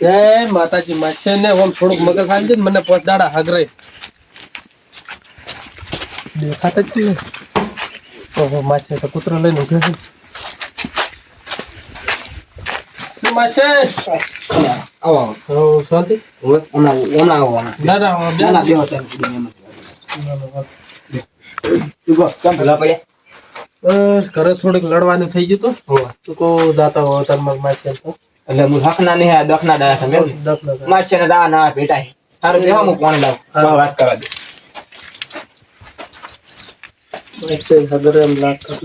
જય માતાજી માછે ને ઓમ થોડુંક મગજ ખાલી છે મને પોચ દાડા હગરે દેખાતા જ છે. માછે તો કૂતરો લઈને ઊભો છે. માછે આવો આવો. શાંતિ? ઓના હમણાં આવો. ના ના બે. ના ના જ. તું કહો, કેમ ભલા પડ્યા? બસ ઘરે થોડીક લડવાનું થઈ ગયું તું. તું કહો દાતા હો તાર મગ માર તો. એટલે હું હકના નહીં આ દખના ડાયા તમે માર છે ને દા ના ભેટાય તારું બેહો હું કોણ લાવ. વાત કરવા દે. માછે હગરે એમ લાગ કરે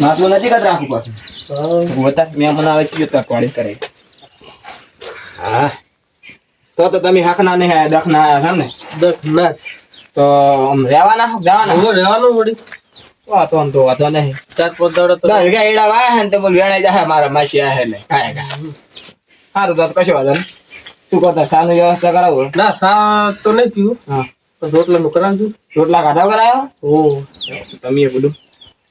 માટલું જ રાખવું પાછું? બતા મેં મને આવે છે તો પાણી કરે. હા. તો તો તમે હકના નહીં દખના છો ને? દખ ના તો આમ રહેવાના? હું રહેવાનું વળી. વાતો આમ તો વાતો નહીં. ચાર પાંચ દાડો તો દસ વીઘા એડા વાયા હે ને તો બોલ વેણાઈ જાય મારા માસી આહે ને કાય કા સારું તો કશો વાંધો તું કહો તો સાનું વ્યવસ્થા કરાવો ના સા તો નહીં પીવું. હા. તો રોટલાનું કરાવજો રોટલા કાઢા કરાયો? ઓ તમે બધું.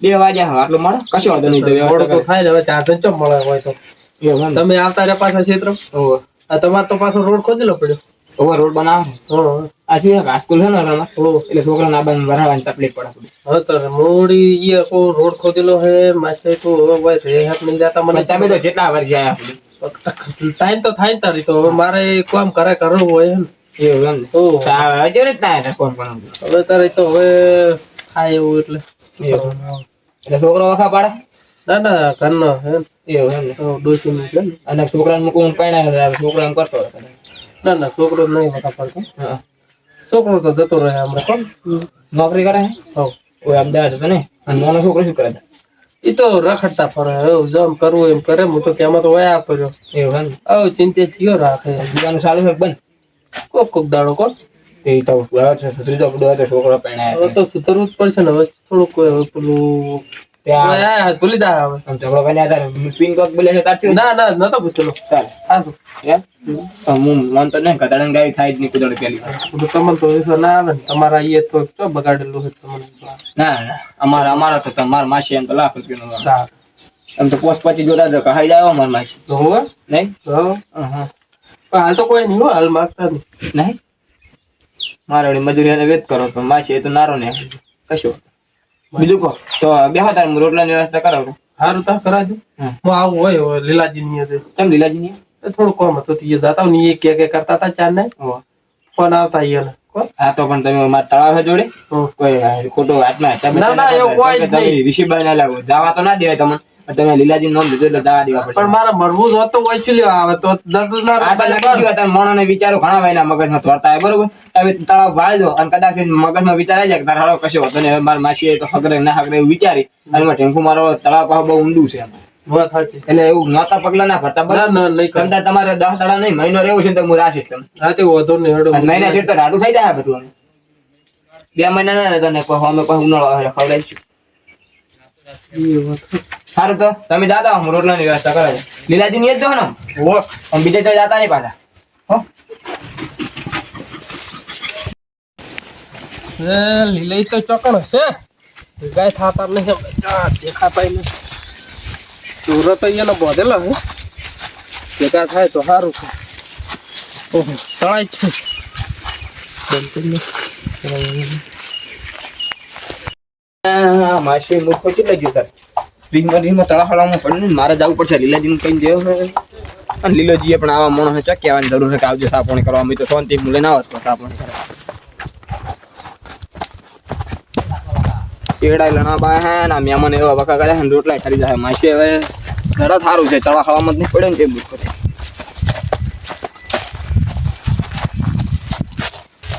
બે વાગ્યા હવે આટલું મારો કશો વાંધો નહીં તો તો થાય ને હવે ચાર તો ચમ મળે હોય તો. ને? તમે આવતા રહ્યા પાછા ક્ષેત્ર? તમારે તો પાછો રોડ ખોદેલો પડ્યો. રોડ બનાવો. હા આ છે ને રમા એટલે છોકરાને આબાને વરાવાની તકલીફ પડે. હવે તો મોડી ઈ કો રોડ ખોદેલો હે માસે તો હવે રે હાથ નહીં જાતા મને. તમે તો જેટલા વર્ષે આયા આપણે ટાઈમ તો થાય તારી તો હવે મારે કામ કરે કરવું હોય ને. એમ ને? ઓ તો હજુ કોણ કોણ હવે તારે તો હવે થાય એવું એટલે. એટલે છોકરો વખા પાડે? ના ના ઘરનો એવું એમ ને? ડોસી નું. અને છોકરાને મૂકવું પહેણાય છોકરો એમ કરતો. ના ના છોકરો નહીં વખા પડતો. હા. છોકરો તો જતો રહે હમણાં કોણ? નોકરી કરે હો? કોઈ અમદાવાદ હતો ને? અને નાનો છોકરો શું કરે છે? એ તો રખડતા ફરે હવે જેમ કરવું એમ કરે હું તો કેમાં તો વયા આપો છો. એવું. હવે ચિંતિત થયો રાખે. બીજાનું સારું છે બંધ? કોક કોક દાડો કોણ? એ તો ત્રીજો બુડો છોકરો પહેણાય તો સુધરવું જ પડશે ને હવે થોડુંક પેલું ત્યાં હવે દા હવે. ઝઘડો કરીને તારે પિન કોક બોલે છે તારથી ના ના નતો પૂછેલો. ચાલ. હાશું હું? મન તો નહીં કદાડન ગાય થાય જ નહીં કુદરત પેલી. તમને તો વિશ્વાસ ના આવે ને. તમારા અહીંયા તો તો બગાડેલું છે તમને. ના ના અમારા અમારા તો તમારા માસી એમ તો લાખ રૂપિયાનો. એમ તો પોસ્ટ પછી જોતા હાઈ કહાઈ જાય અમારા માસી. તો હો નહીં? હા. પણ હાલ તો કોઈ નહીં હો, હાલ માગતા નહીં. નહીં? મારે મજૂરી વેત કરો તો માસી એ તો નારો ને. કશું? બીજું કહો. તો બેહો તારે રોટલા ની વ્યવસ્થા કરાવું સારું તા કરાવજો હું આવું હોય લીલાજી ની અંદર. કેમ લીલાજી ની થોડું કોમ હતું તો જાતા ની એ કે કે કરતા હતા ચાર ને. ફોન આવતા અહીંયા હા તો પણ તમે મારા તળાવ છે જોડે? કોઈ ખોટો વાત ના, ના, એવું કોઈ નહીં. ઋષિભાઈ ના લાગો. જવા તો ના દેવાય તમને. તમે લીલાજી નામ લીધું એટલે જવા દેવા પણ મારે મરવું જ હોતું આવે તો દર્દ ના તમે વિચારો ઘણા ભાઈના મગજમાં તોડતા હોય બરોબર? હવે તળાવ વાળજો અને કદાચ મગજ મગજમાં વિચારાય છે કે તારા હાલો કશો હતો ને હવે મારા માસી તો હગરે ના હગરે એવું વિચારી. અને એમાં ટેન્કુ મારો તળાવ પાસે બહુ ઊંડું છે. એટલે એવું નોતા પગલા ના ભરતા બરાબર? તમારે દસ તળા નહીં મહિનો રહેવું છે તો હું રાશિ નહીં મહિના જેટલું તો રાડું થઈ જાય બધું બે મહિના ના તને અમે કોઈ ઉનાળો ખવડાવીશું. સારું તો તમે જાતા હું રોટલાની વ્યવસ્થા કરાવે લીલાજી ની જ જો ને? હું બીજે તો જાતા નહીં પાછા. લીલાઈ તો ચોકણ હશે. ગાય થાતા નહીં દેખાતા નહીં. ચોરો તો અહીંયા બોધેલો હે. ભેગા થાય તો સારું છે. ઓહો સળાય છે. કરી માસી મૂર્ખો કેટલા ગયો તાર? રીમાં રીમાં તળાફળામાં પડે ને મારે જવું પડશે. લીલાજીને કઈ જેવો છે અને લીલોજીએ પણ આવા માણસ ચક કહેવાની જરૂર છે કે આવજો સાપોણી કરવા. અમે તો શાંતિ હું લઈને આવત સાપોણી કરવા. પેડાય લણા બા હે ના મહેમાન એવા વખા કરે છે રોટલા ખરી જાય. માસી હવે ઘરે સારું છે તળા ખાવામાં જ નહીં પડે ને તે મૂર્ખો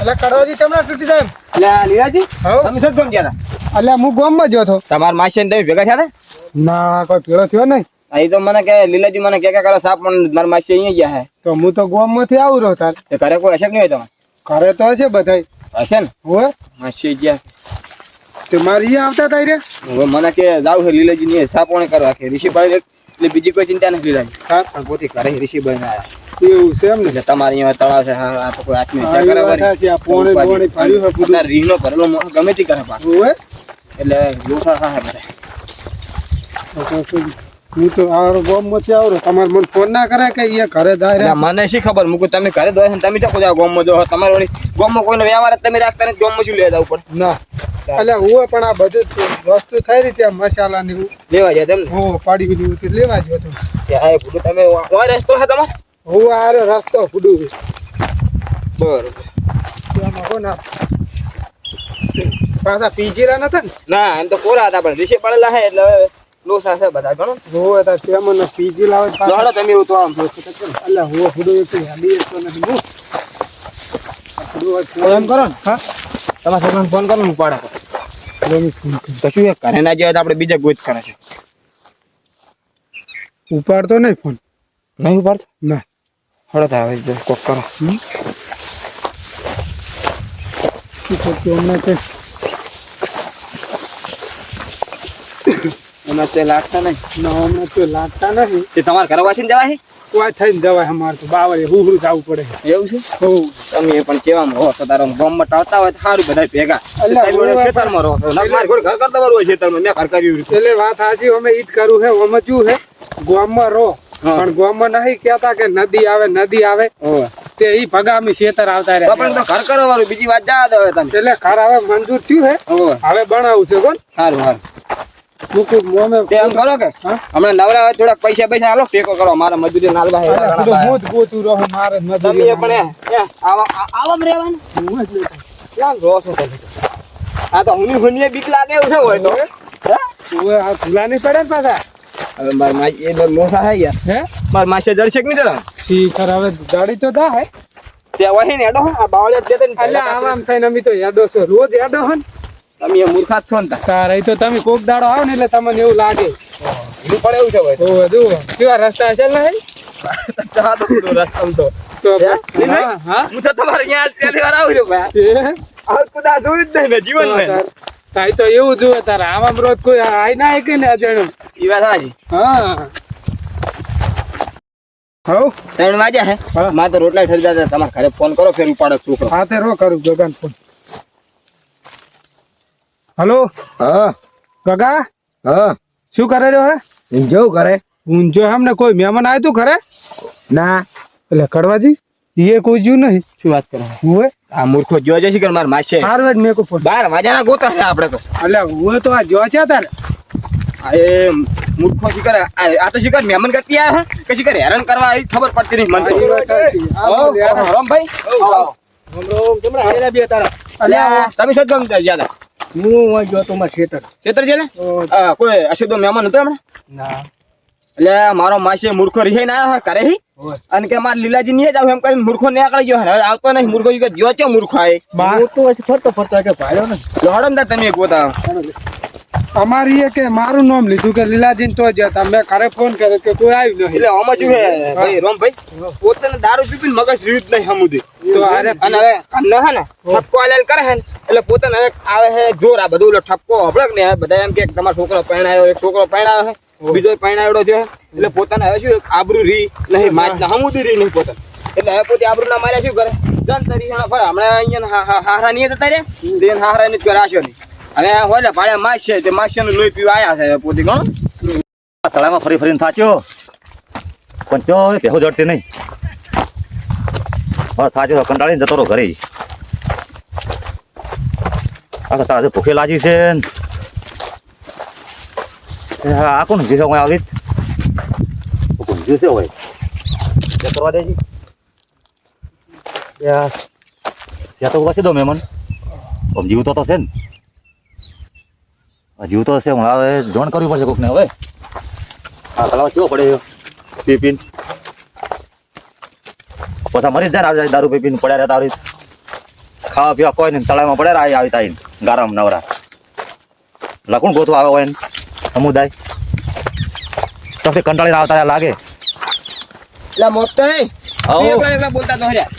એટલે કડવાજી તમને તૂટી જાય એટલે લીલાજી તમે શું ગમ ગયા હતા એટલે હું ગામમાં જ હતો. તમાર માસી ને તમે ભેગા થયા ના કોઈ પીળો થયો નહીં. આ તો મને કે લીલાજી મને કે કે કરે સાપ પણ મારા માસી અહીંયા ગયા હે. તો હું તો ગોમમાંથી આવું રહ્યો તાર. તે ઘરે કોઈ હશે કે નહીં હોય તમારે? ઘરે તો હશે બધાય. હશે ને? હોય માસી ગયા. તે મારે અહીંયા આવતા તા રે. હવે મને કે જાવ છે લીલાજી ની સાપોણે કરવા કે ઋષિભાઈ એટલે બીજી કોઈ ચિંતા નથી લીલાજી. હા. પોતે ઘરે ઋષિભાઈ ના આવ્યા. એવું છે એમ ને? તમારે અહીંયા તળાવ છે હા આ તો કોઈ હાથની હા, વિચાર એ કરે વાત આ પોણી ભરેલો ગમે તે કરે પાછું. હોય એટલે લોસા હું તો આરો ગામમાંથી આવરો તમારે મને ફોન ના કરે કે એ ઘરે એટલે મને શી ખબર? મૂકું તમે ઘરે દો છો ને તમે તો કોઈ ગોમમાં જો તમારે વળી ગોમમાં કોઈનો વ્યવહાર તમે રાખતા ને ગોમમાં શું લેવા જવું પડે? ના. એટલે હું પણ આ બધું વસ્તુ થઈ રહી ત્યાં મસાલા ની લેવા જાય તેમ હો પાડી ગયું લેવા જ હતું તમે. રસ્તો છે તમારે? હું આ રસ્તો ફૂડું બરોબર. હો પાછા પીજેલા નતા ને? ના એમ તો કોરા હતા પણ વિશે પડેલા છે એટલે હવે લોસા છે બધા ઘણો હું હતા ત્યાં મને પીજી લાવે પાછા. તમે એવું તો આમ. એટલે હું ફૂડું એક હેડી એક તો નથી. હું? ફૂડું એમ. કરો ને. હા? તમારા છોકરાને ફોન કરો ને પાડા. તો શું એક કરે? ના જાય તો આપણે બીજા ગોત કરે છે. ઉપાડતો નહીં ફોન. નહીં ઉપાડતો? ના. હળો તો હવે જો કોક કરો. હમણાં તે લાગતા નહીં. ના હમણાં તો લાગતા નથી. તે તમારે ઘરે વાંચીને જવા કોઈ થઈને જવાય અમારે તો બાવળે હું હું જવું પડે. એવું છે? હોવ તમે પણ કેવામાં રહો તો તારો ગામમાં ટાળતા હોય તો સારું બધા ભેગા. ખેતરમાં રહો મારે ઘર ઘર કરતા હોય ખેતરમાં મેં ઘર કર્યું એટલે વાત સાચી અમે ઈદ જ કરું છે અમે શું હે. ગામમાં રહો. હા. પણ ગામમાં નહીં કેતા કે નદી આવે નદી આવે. તે ઈ ભગામી શેતર આવતા રહ્યા પણ તો ઘર કરો વાળું બીજી વાત જવા દો તમે એટલે ખર હવે મંજૂર થયું હે. હવે બનાવું છે કોણ સારું સારું એમ કરો કે? હમણાં નવરા હોય થોડાક પૈસા પૈસા હાલો ટેકો કરો મારા મજૂરી નાલવા હે હું જ ગોતું રહું મારે જ મજૂરી પણ એ- એ આવા આવામ રહેવાનું? હું જ ક્યાં રહો છો તમે? આ તો હુની હુની બીક લાગે એવું છે હોય તો. હે? આ ભૂલા નહીં પડે પાછા. હવે માર માસી એ મોસા હે યાર. હે? માર માસે જરશેક નહીં ડરા શીખર હવે ગાડી તો દા હે. તે વહી ને એડો આ બાવળિયા જ જતે એટલે આવામ થઈને અમે તો યાદો છો. રોજ યાદો હો ને. તમે મૂર્ખા છો ને તારે તો તમે કોક દાડો આવો ને એટલે તમને એવું લાગે. ઈનું પડે એવું છે ભાઈ. ઓવે જુઓ કેવા રસ્તા છે ને જા તો ખરું તો. તો હે? હા તો તમારે અહીંયા પહેલી વાર આવું ભાઈ. આ કુદા જોયું જ નહીં મેં જીવનમાં તાઈ તો એવું જુએ તારે આમાં રોજ કોઈ આઈ ના કે ને અજાણ્યું ઈ વાત સાચી. હા. હવ. ત્રણ વાગ્યા હે? હા. તો રોટલા ઠરી જતા તમારા ઘરે ફોન કરો ફેર ઉપાડો છોકરો. હાથે રો કરું ગગન ફોન. હલો? હા. ગગા? હા. શું કરે રહ્યો હે? એમ જેવું કરે ઊંઝો હમને કોઈ મહેમાન આવ્યું તું ઘરે? ના. એટલે કડવાજી? એ કોઈ જ્યું નહીં. શું વાત કરે? હું? આ મૂર્ખો જોવા છે કે મારા માસે? હાર જ મેં કો ફોન બાર વાજાના ગોતા છે આપણે તો. એટલે હું તો આ જો છે તારે. આ એ મૂર્ખો શિકાર આ આ તો શિકાર મહેમાન ગતિ આ હે? કે શિકાર હેરાન કરવા આવી ખબર પડતી નહીં મને તો. હો, રામભાઈ અલ્યા, તમે શું ગમતા જ્યાં હું જો તો મારા શેતર. છે ને? કોઈ અશુદ્ધ મહેમાન હતો હમણાં? ના. એટલે મારો માસી મૂર્ખો રહી ના કરે હી. અને કે મારા લીલાજી નહીં જ આવું એમ કઈ મૂર્ખો નીકળી ગયો. હવે આવતો નહીં. મૂર્ખો કે જો છે મૂર્ખો આ. તો ફરતો ફરતો કે ભાડ્યો ને. જોડો ને તમે એક ગોતા. અમારી એ કે મારું નામ લીધું કે લીલાજી તો જ મેં ઘરે ફોન કર્યો કે કોઈ આવ્યું નહીં એટલે આમાં શું છે ભાઈ રોમભાઈ પોતાને દારૂ પીપીને મગજ રીત નહીં સમુદી તો અરે અને હવે કાન હે ને ઠપકો આલેલ કરે હે ને એટલે પોતાને હવે આવે હે જોર આ બધું ઓલો ઠપકો હબળક ને. બધા એમ કે તમારો છોકરો પહેણાયો એક છોકરો પહેણાયો હે. બીજો પરણાયો છે. એટલે પોતાને હવે શું આબરૂ રી નહીં માત ના હમુદી રી નહીં પોતાને. એટલે હવે પોતે આબરૂ ના માર્યા શું કરે? જન તરી હા ફરે હમણાં અહીંયા હારા નહીં જતા રે દેન હારા ની જ કરે આશો નહીં. હવે હોય પાડે માસ છે તે માસ્ય લોહી પીવા આવ્યા છે પોતે ગણો. તળાવમાં ફરી ફરીને થાચ્યો. પણ ચો ભેહો જડતી નહીં. હા થાચ્યો તો કંટાળીને જતો રહો ઘરે. આ તો તારે ભૂખે લાગી છે ને. આ કોણ જીસે કોઈ આવી કોણ જીસે હોય તે કરવા દેજી ત્યાં તો કશી દો મહેમાન. આમ જીવતો તો છે ને. જીવતો છે હમણાં હવે જોણ કરવી પડશે કોકને હવે. હા તળાવ કેવો પડે પી પીને પછી મરી જ જાય ને આવી જાય દારૂ પી પીને પડ્યા રહેતા આવી ખાવા પીવા કોઈ નહીં તળાવમાં પડ્યા આવી તાઈ ગારામ નવરા. લખુણ ગોતું આવે હોય ને. સમુદાય તો પછી કંટાળીને આવતા રહ્યા લાગે. એટલે મોત તો એકલા બોલતા તો હર્યા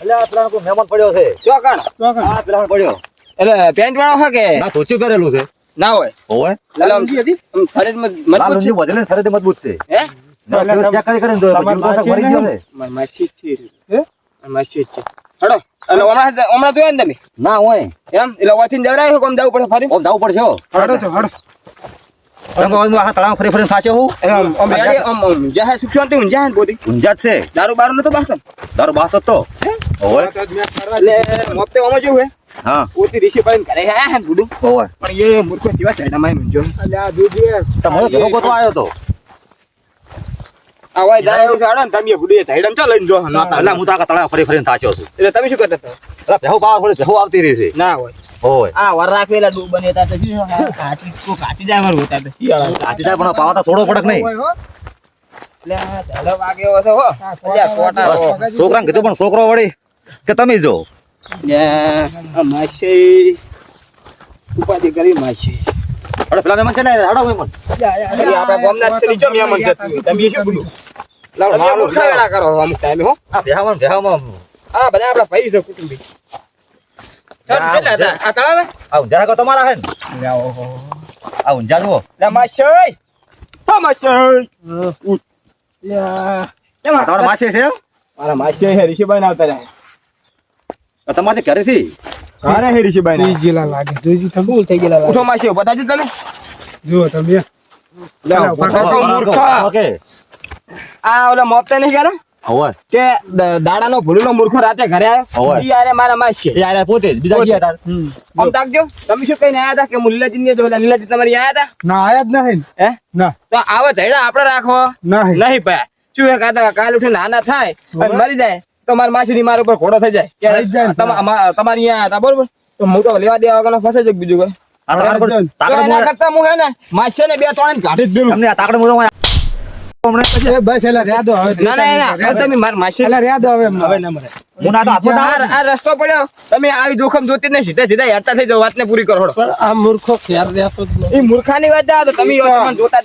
એટલે આ પેલા કોઈ મહેમાન પડ્યો છે. તો કણ? આ પેલા પડ્યો. એટલે પેન્ટ વાળો હોય કે? ના ધોતી કરેલું છે. ના હોય. હોય એટલે હતી? આમ શરીરમાં મજબૂત છે. મજબૂત છે. છે હે ચેક કરી કરીને જોયો. મરી ગયો છે છે. હે? મારી છે. હડો. એટલે હમણાં હમણાં જોયો ને તમે? ના હોય. એમ? એટલે વાથી જવરાય કોમ જવું પડે ફરી? ઓમ જવું પડશે હડો છો હડો. તમે કહો, આખા તળાવ ફરી ફરીને થાચો હું. આમ યાડી આમ આમ જાહે સુખ શાંતિ ઊંઝા હે બોડી ઊંઝા છે. દારૂ બારૂ નતો બાસતો? દારૂ બાતો તો. ઓય. એટલે મોપતે આમાં જેવું હે. હા. પોતી ઋષિ પાડીને ઘરે હે બુડું ઓય. પણ એ મૂર્ખો જેવા ચાઈનામાં એમ જો અલ્યા દૂધી તમે ભેગો ગોતો આવ્યો તો. આ વાય દારૂ ચાડો ને તમે બુડી ચાઈડામાં ચો લઈને જો. એટલે હું. તો આખા તળાવ ફરી ફરીને થાચ્યો છું. એટલે તમે શું કરતા હતા? ભેહો પાવા ફરી ભેહો આવતી રહી છે. ના હોય. ઓય આ વર રાખેલા ડૂબ બને તા તો શું કાચી કો કાચી જાય વર હોતા તો જાય પણ પાવા તો છોડો પડક નહીં. છોકરાને કીધું પણ છોકરો વળી કે તમે જો. આ ઉપાધિ કરી માછી અરે પેલા મહેમાન છે ને હાડો મહેમાન અરે આપણા ગામના છે નીચો મહેમાન છે. તમે શું બોલું લાવ મારું ખાડા કરો અમુક ટાઈમે હો. આ ભેહામાં ને આ બધા આપણા ભાઈ છે કુટુંબી? આ તળાવે? આ ઊંઝા તો તમારા હે ને? આ ઊંઝા જુઓ લે માછી હા માછી લ્યા. કેમ આ તમારા માસી છે એમ? મારા માસી હે ઋષિભાઈ ના આવતા રહ્યા. તમારે ઘરેથી ઘરે હે. ઋષિભાઈ ના જેલા લાગે. જોઈજી તમે ભૂલ થઈ ગયેલા ઉઠો માસી બતાજો તને. જો તમે. લે મૂર્ખા ઓકે. આ ઓલા મોપતે નહીં ગયા ઓય કે દાડાનો ભૂલુનો મૂર્ખો રાતે ઘરે હોવે. આવ્યો ઈ આરે મારા માસી આયા પોતે જ. બીજા ગયા તાર. આમ તાકજો. તમે શું કહીને આયા હતા કે મુલ્લાજી લીલાજી ને જોલા લીલાજી તમારી આયા હતા? ના આયા જ નહીં હે? ના. તો આવા જઈડા આપણે રાખો. નહીં. નહીં ભાઈ. શું કાતા કાલ ઉઠે નાના થાય અને મરી જાય. તો મારી માસીની મારા ઉપર ઘોડો થઈ જાય. ને. તમારી અહીંયા હતા બરોબર? તો હું તો લેવા દેવા વગર ફસાઈ જાય બીજું કોઈ? ને ને ના ના ના ના ના ના રસ્તો પડ્યો. તમે આવી જોખમ જોતી નહીં સીધા સીધા હેરતા થઈ વાત ને પૂરી કરો આ મૂર્ખો મૂર્ખાની વાત તમે જોતા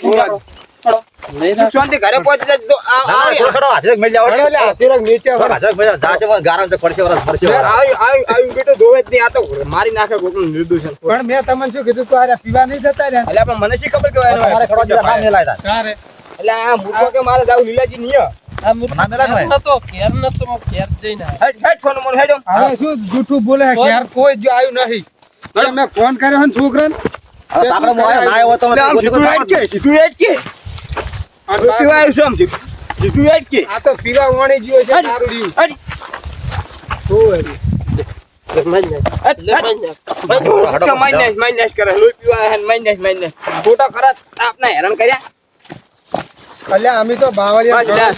શાંતિ ઘરે પહોંચી આ- થોડો ખડો હાજર મળી જાવ. અરે લે નીચે થોડો હાજર જાશે પણ ગારામ છે, પડશે વરસ, પડશે આવી- આવી- આવી બેટો જોવે જ નહીં આ તો મારી નાખે કોકનું નિર્દોષ પણ મેં તમને શું કીધું તું આરે પીવા નહીં જતા રહ્યા. અલ્યા પણ મને શી ખબર કે હવે ખડો દીધા, નામ નહીં લાયતા. તારે. એટલે આ મૂર્ખો કે મારે જાવ લીલાજી નહીં આ મૂર્ખો ના મેલા ઘેર નતો ઘેર નતો હું જઈને હેડ હેડ ફોન મને હેડો. હવે શું જૂઠું બોલે કે કોઈ જ આવ્યું નહીં. મેં ફોન કર્યો છે છોકરાને? હવે તાકડ ના આવ્યો તો એટલે આમ નથી સીધું હેડ કે સીધું હેડ કે. આ તું પીવા આવ્યું છે. આમ સીધું. સીધું કે? આ તો પીવા વણી છે દારૂ ખોટા ખરા આપના હેરાન કર્યા? અલ્યા અમે તો બાવળિયા.